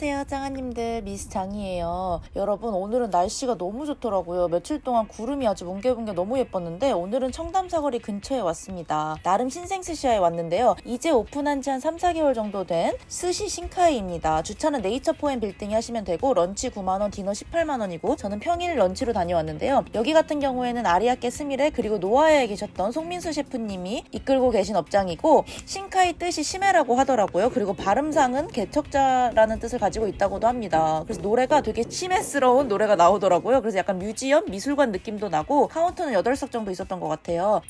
안녕하세요, 짱아님들. 미스 장이에요. 여러분, 오늘은 날씨가 너무 좋더라고요. 며칠 동안 구름이 아주 뭉게뭉게 너무 예뻤는데, 오늘은 청담사거리 근처에 왔습니다. 나름 신생 스시야에 왔는데요. 이제 오픈한 지 한 3, 4개월 정도 된 스시 신카이입니다. 주차는 네이처 포엠 빌딩에 하시면 되고, 런치 9만원, 디너 18만원이고, 저는 평일 런치로 다녀왔는데요. 여기 같은 경우에는 아리아케 스미레, 그리고 노아에 계셨던 송민수 셰프님이 이끌고 계신 업장이고, 신카이 뜻이 심해라고 하더라고요. 그리고 발음상은 개척자라는 뜻을 가지고 있다고도 합니다. 그래서 노래가 되게 심해스러운 노래가 나오더라고요. 그래서 약간 뮤지엄, 미술관 느낌도 나고 카운터는 8석 정도 있었던 것 같아요.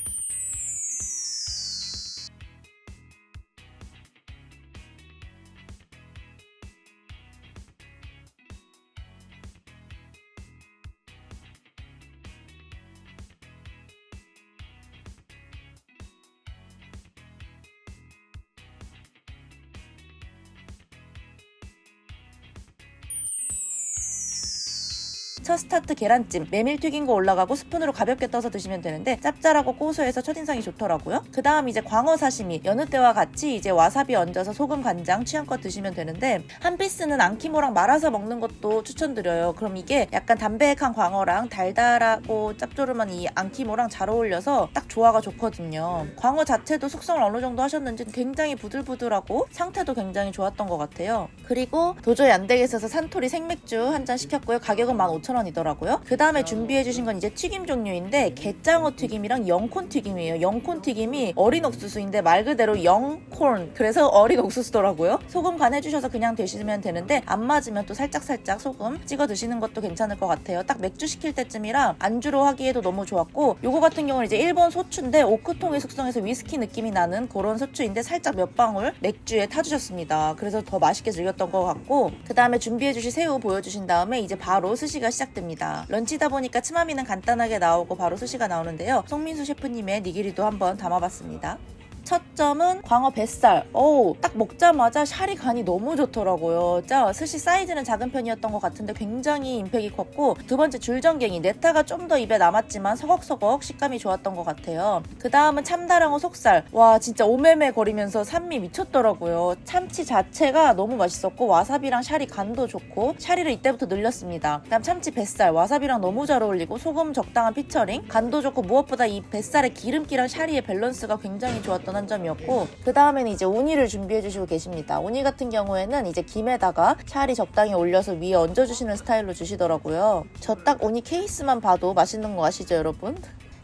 첫 스타트 계란찜, 메밀 튀긴 거 올라가고 스푼으로 가볍게 떠서 드시면 되는데 짭짤하고 고소해서 첫인상이 좋더라고요. 그 다음 이제 광어 사시미, 여느 때와 같이 이제 와사비 얹어서 소금 간장 취향껏 드시면 되는데 한 피스는 안키모랑 말아서 먹는 것도 추천드려요. 그럼 이게 약간 담백한 광어랑 달달하고 짭조름한 이 안키모랑 잘 어울려서 딱 조화가 좋거든요. 광어 자체도 숙성을 어느 정도 하셨는지 굉장히 부들부들하고 상태도 굉장히 좋았던 것 같아요. 그리고 도저히 안 되겠어서 산토리 생맥주 한 잔 시켰고요. 가격은 15,000원 이더라고요. 그 다음에 준비해주신 건 이제 튀김 종류인데 게장어 튀김이랑 영콘 튀김이에요. 영콘 튀김이 어린 옥수수인데 말 그대로 영콘 그래서 어린 옥수수더라고요. 소금 간 해주셔서 그냥 드시면 되는데 안 맞으면 또 살짝살짝 소금 찍어 드시는 것도 괜찮을 것 같아요. 딱 맥주 시킬 때쯤이라 안주로 하기에도 너무 좋았고 요거 같은 경우는 이제 일본 소추인데 오크통에 숙성해서 위스키 느낌이 나는 그런 소추인데 살짝 몇 방울 맥주에 타주셨습니다. 그래서 더 맛있게 즐겼던 것 같고 그 다음에 준비해주신 새우 보여주신 다음에 이제 바로 스시가 시작 됩니다. 런치다 보니까 츠마미는 간단하게 나오고 바로 스시가 나오는데요. 송민수 셰프님의 니기리도 한번 담아봤습니다. 첫 점은 광어 뱃살. 오, 딱 먹자마자 샤리 간이 너무 좋더라고요. 자, 스시 사이즈는 작은 편이었던 것 같은데 굉장히 임팩이 컸고 두 번째 줄전갱이 네타가 좀 더 입에 남았지만 서걱서걱 식감이 좋았던 것 같아요. 그 다음은 참다랑어 속살. 와, 진짜 오매매 거리면서 산미 미쳤더라고요. 참치 자체가 너무 맛있었고 와사비랑 샤리 간도 좋고 샤리를 이때부터 늘렸습니다. 그다음 참치 뱃살. 와사비랑 너무 잘 어울리고 소금 적당한 피처링. 간도 좋고 무엇보다 이 뱃살의 기름기랑 샤리의 밸런스가 굉장히 좋았던 한 점이었고 그 다음에는 이제 우니를 준비해 주시고 계십니다. 우니 같은 경우에는 이제 김에다가 샤리 적당히 올려서 위에 얹어주시는 스타일로 주시더라고요. 저딱 우니 케이스만 봐도 맛있는 거 아시죠 여러분?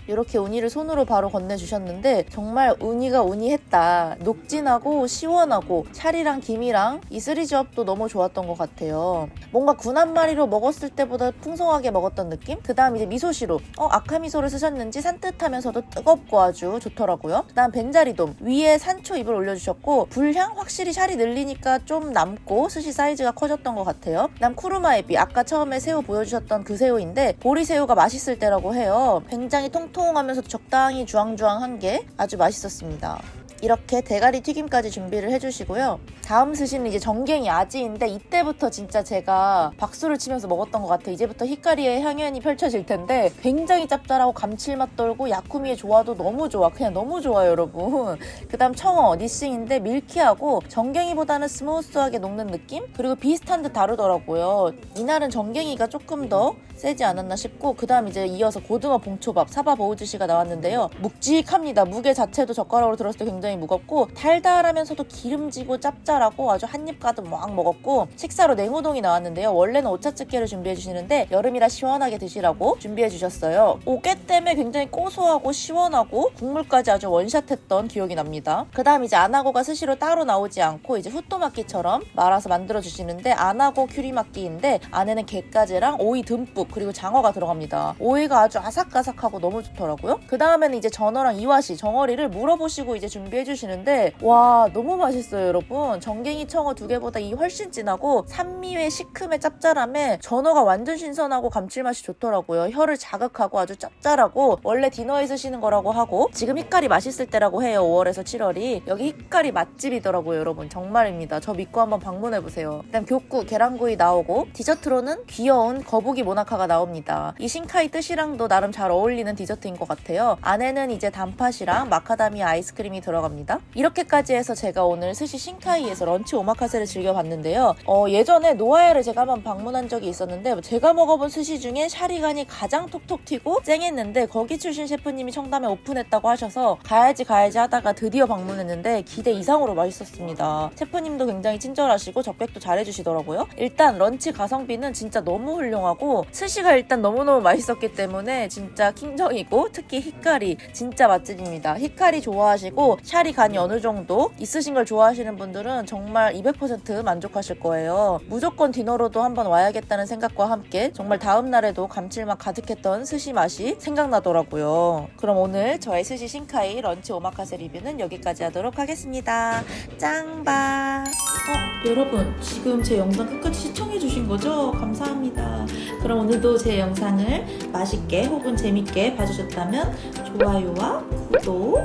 이렇게 우니를 손으로 바로 건네주셨는데 정말 우니가 우니했다. 녹진하고 시원하고 찰이랑 김이랑 이 쓰리지업도 너무 좋았던 것 같아요. 뭔가 군한 마리로 먹었을 때보다 풍성하게 먹었던 느낌? 그 다음 이제 미소시루. 어, 아카미소를 쓰셨는지 산뜻하면서도 뜨겁고 아주 좋더라고요. 그 다음 벤자리돔. 위에 산초 잎을 올려주셨고 불향 확실히 샬이 늘리니까 좀 남고 스시 사이즈가 커졌던 것 같아요. 그 다음 쿠르마에비. 아까 처음에 새우 보여주셨던 그 새우인데 보리새우가 맛있을 때라고 해요. 굉장히 통통 하면서 적당히 주황주황한 게 아주 맛있었습니다. 이렇게 대가리 튀김까지 준비를 해주시고요. 다음 스시는 이제 정갱이 아지인데 이때부터 진짜 제가 박수를 치면서 먹었던 것 같아요. 이제부터 히카리의 향연이 펼쳐질 텐데 굉장히 짭짤하고 감칠맛 돌고 야쿠미의 조화도 너무 좋아. 그냥 너무 좋아요, 여러분. 그 다음 청어 니싱인데 밀키하고 정갱이보다는 스무스하게 녹는 느낌? 그리고 비슷한 듯 다르더라고요. 이날은 정갱이가 조금 더 세지 않았나 싶고 그 다음 이제 이어서 고등어 봉초밥 사바 보우즈시가 나왔는데요. 묵직합니다. 무게 자체도 젓가락으로 들었을 때 굉장히 무겁고 달달하면서도 기름지고 짭짤하고 아주 한입 가득 막 먹었고 식사로 냉우동이 나왔는데요. 원래는 오차츠케를 준비해 주시는데 여름이라 시원하게 드시라고 준비해 주셨어요. 오깨 때문에 굉장히 고소하고 시원하고 국물까지 아주 원샷했던 기억이 납니다. 그 다음 이제 아나고가 스시로 따로 나오지 않고 이제 후토마키처럼 말아서 만들어 주시는데 아나고 큐리마키인데 안에는 게까지랑 오이 듬뿍 그리고 장어가 들어갑니다. 오이가 아주 아삭아삭하고 너무 좋더라고요. 그 다음에는 이제 전어랑 이와시 정어리를 물어보시고 이제 준비 해 주시는데 와 너무 맛있어요 여러분. 정갱이 청어 두 개보다 이 훨씬 진하고 산미의 시큼의 짭짤함에 전어가 완전 신선하고 감칠맛이 좋더라고요. 혀를 자극하고 아주 짭짤하고 원래 디너에 쓰시는 거라고 하고 지금 흰깔이 맛있을 때라고 해요. 5월에서 7월이 여기 흰깔이 맛집이더라고요 여러분. 정말입니다. 저 믿고 한번 방문해 보세요. 그다음 교구 계란구이 나오고 디저트로는 귀여운 거북이 모나카가 나옵니다. 이 신카이 뜻이랑도 나름 잘 어울리는 디저트인 것 같아요. 안에는 이제 단팥이랑 마카다미아 아이스크림이 들어가 들어갑니다. 이렇게까지 해서 제가 오늘 스시 신카이에서 런치 오마카세를 즐겨봤는데요. 어, 예전에 노아야를 제가 한번 방문한 적이 있었는데 제가 먹어본 스시 중에 샤리간이 가장 톡톡 튀고 쨍했는데 거기 출신 셰프님이 청담에 오픈했다고 하셔서 가야지 가야지 하다가 드디어 방문했는데 기대 이상으로 맛있었습니다. 셰프님도 굉장히 친절하시고 접객도 잘해주시더라고요. 일단 런치 가성비는 진짜 너무 훌륭하고 스시가 일단 너무너무 맛있었기 때문에 진짜 킹정이고 특히 히카리 진짜 맛집입니다. 히카리 좋아하시고 샤리 간이 어느 정도 있으신 걸 좋아하시는 분들은 정말 200% 만족하실 거예요. 무조건 디너로도 한번 와야겠다는 생각과 함께 정말 다음 날에도 감칠맛 가득했던 스시 맛이 생각나더라고요. 그럼 오늘 저의 스시 신카이 런치 오마카세 리뷰는 여기까지 하도록 하겠습니다. 짱바. 어, 여러분 지금 제 영상 끝까지 시청해 주신 거죠? 감사합니다. 그럼 오늘도 제 영상을 맛있게 혹은 재밌게 봐주셨다면 좋아요와 구독,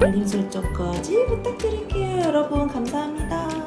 알림 설정까지 부탁드릴게요. 여러분 감사합니다.